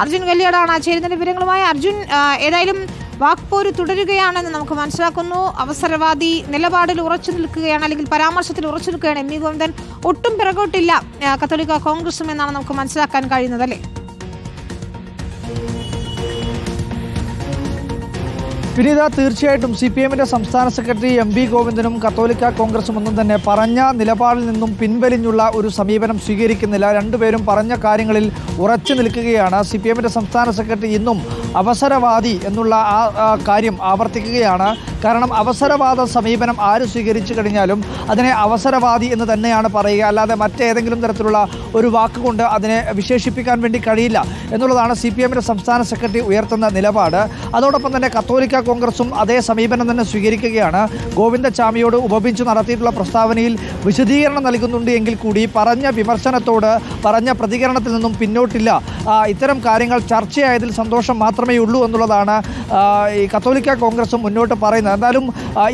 അർജുൻ കല്യാടാണ് ചേരുന്ന വിവരങ്ങളുമായി. അർജുൻ ഏതായാലും വാക്പോര് തുടരുകയാണെന്ന് നമുക്ക് മനസ്സിലാക്കുന്നു. അവസരവാദി നിലപാടിൽ ഉറച്ചു നിൽക്കുകയാണ് അല്ലെങ്കിൽ പരാമർശത്തിൽ ഉറച്ചു നിൽക്കുകയാണ് എം വി ഗോവിന്ദൻ. ഒട്ടും പിറകോട്ടില്ല കത്തോലിക്ക കോൺഗ്രസും എന്നാണ് നമുക്ക് മനസ്സിലാക്കാൻ കഴിയുന്നത് അല്ലേ? വിനീത തീർച്ചയായിട്ടും സി പി എമ്മിന്റെ സംസ്ഥാന സെക്രട്ടറി എം വി ഗോവിന്ദനും കത്തോലിക്ക കോൺഗ്രസും ഒന്നും തന്നെ പറഞ്ഞ നിലപാടിൽ നിന്നും പിൻവലിഞ്ഞുള്ള ഒരു സമീപനം സ്വീകരിക്കുന്നില്ല. രണ്ടുപേരും പറഞ്ഞ കാര്യങ്ങളിൽ ഉറച്ചു നിൽക്കുകയാണ്. സി പി എമ്മിന്റെ സംസ്ഥാന സെക്രട്ടറി ഇന്നും അവസരവാദി എന്നുള്ള ആ കാര്യം ആവർത്തിക്കുകയാണ്. കാരണം അവസരവാദ സമീപനം ആര് സ്വീകരിച്ചു കഴിഞ്ഞാലും അതിനെ അവസരവാദി എന്ന് തന്നെയാണ് പറയുക. അല്ലാതെ മറ്റേതെങ്കിലും തരത്തിലുള്ള ഒരു വാക്കുകൊണ്ട് അതിനെ വിശേഷിപ്പിക്കാൻ വേണ്ടി കഴിയില്ല എന്നുള്ളതാണ് സി പി എമ്മിന്റെ സംസ്ഥാന സെക്രട്ടറി ഉയർത്തുന്ന നിലപാട്. അതോടൊപ്പം തന്നെ കത്തോലിക്ക കോൺഗ്രസും അതേ സമീപനം തന്നെ സ്വീകരിക്കുകയാണ്. ഗോവിന്ദചാമിയോട് ഉപപിച്ചു നടത്തിയിട്ടുള്ള പ്രസ്താവനയിൽ വിശദീകരണം നൽകുന്നുണ്ട് എങ്കിൽ കൂടി പറഞ്ഞ വിമർശനത്തോട് പറഞ്ഞ പ്രതികരണത്തിൽ നിന്നും പിന്നോട്ടില്ല. ഇത്തരം കാര്യങ്ങൾ ചർച്ചയായതിൽ സന്തോഷം മാത്രമേ ഉള്ളൂ എന്നുള്ളതാണ് ഈ കത്തോലിക്ക കോൺഗ്രസും മുന്നോട്ട് പറയുന്നത്. എന്തായാലും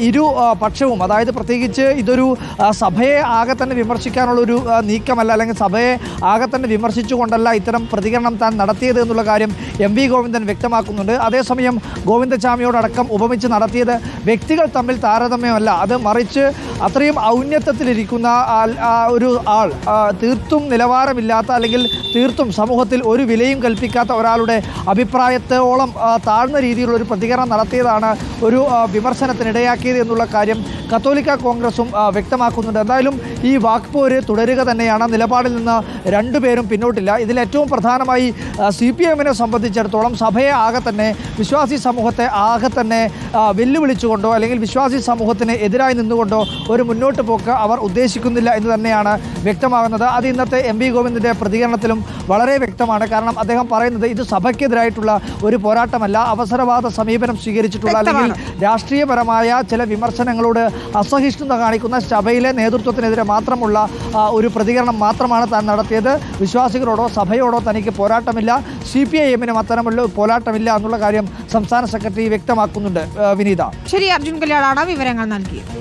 ഇരു പക്ഷവും അതായത് പ്രത്യേകിച്ച് ഇതൊരു സഭയെ ആകെ തന്നെ വിമർശിക്കാനുള്ളൊരു നീക്കമല്ല അല്ലെങ്കിൽ സഭയെ ആകെ തന്നെ വിമർശിച്ചുകൊണ്ടല്ല ഇത്തരം പ്രതികരണം താൻ നടത്തിയത് എന്നുള്ള കാര്യം എം വി ഗോവിന്ദൻ വ്യക്തമാക്കുന്നുണ്ട്. അതേസമയം ഗോവിന്ദചാമിയോടക്കം ഉപമിച്ച് നടത്തിയത് വ്യക്തികൾ തമ്മിൽ താരതമ്യമല്ല. അത് മറിച്ച് അത്രയും ഔന്നത്യത്തിലിരിക്കുന്ന ഒരു ആൾ തീർത്തും നിലവാരമില്ലാത്ത അല്ലെങ്കിൽ തീർത്തും സമൂഹത്തിൽ ഒരു വിലയും കൽപ്പിക്കാത്ത ഒരാളുടെ അഭിപ്രായത്തോളം താഴ്ന്ന രീതിയിലുള്ള ഒരു പ്രതികരണം നടത്തിയതാണ് ഒരു വിമർശനത്തിനിടയാക്കിയത് എന്നുള്ള കാര്യം കത്തോലിക്ക കോൺഗ്രസും വ്യക്തമാക്കുന്നുണ്ട്. എന്തായാലും ഈ വാക്പോര് തുടരുക തന്നെയാണ്. നിലപാടിൽ നിന്ന് രണ്ടുപേരും പിന്നോട്ടില്ല. ഇതിൽ ഏറ്റവും പ്രധാനമായി സി പി എമ്മിനെ സംബന്ധിച്ചിടത്തോളം സഭയെ ആകെ തന്നെ വിശ്വാസി സമൂഹത്തെ ആകെ തന്നെ വെല്ലുവിളിച്ചുകൊണ്ടോ അല്ലെങ്കിൽ വിശ്വാസി സമൂഹത്തിന് എതിരായി നിന്നുകൊണ്ടോ ഒരു മുന്നോട്ട് പോക്ക് അവർ ഉദ്ദേശിക്കുന്നില്ല എന്ന് തന്നെയാണ് വ്യക്തമാകുന്നത്. അത് ഇന്നത്തെ എം വി ഗോവിന്ദന്റെ പ്രതികരണത്തിലും വളരെ വ്യക്തമാണ്. കാരണം അദ്ദേഹം പറയുന്നത് ഇത് സഭയ്ക്കെതിരായിട്ടുള്ള ഒരു പോരാട്ടമല്ല. അവസരവാദ സമീപനം സ്വീകരിച്ചിട്ടുള്ള അല്ലെങ്കിൽ രാഷ്ട്രീയപരമായ ചില വിമർശനങ്ങളോട് അസഹിഷ്ണുത കാണിക്കുന്ന സഭയിലെ നേതൃത്വത്തിനെതിരെ മാത്രമുള്ള ഒരു പ്രതികരണം മാത്രമാണ് താൻ നടത്തിയത്. വിശ്വാസികളോടോ സഭയോടോ തനിക്ക് പോരാട്ടമില്ല. സി പി ഐ എമ്മിനും അത്തരമുള്ള പോരാട്ടമില്ല എന്നുള്ള കാര്യം സംസ്ഥാന സെക്രട്ടറി വ്യക്തമാക്കുന്നുണ്ട് വിനീത. ശരി അർജുൻ കല്യാണാണ് വിവരങ്ങൾ നൽകിയത്.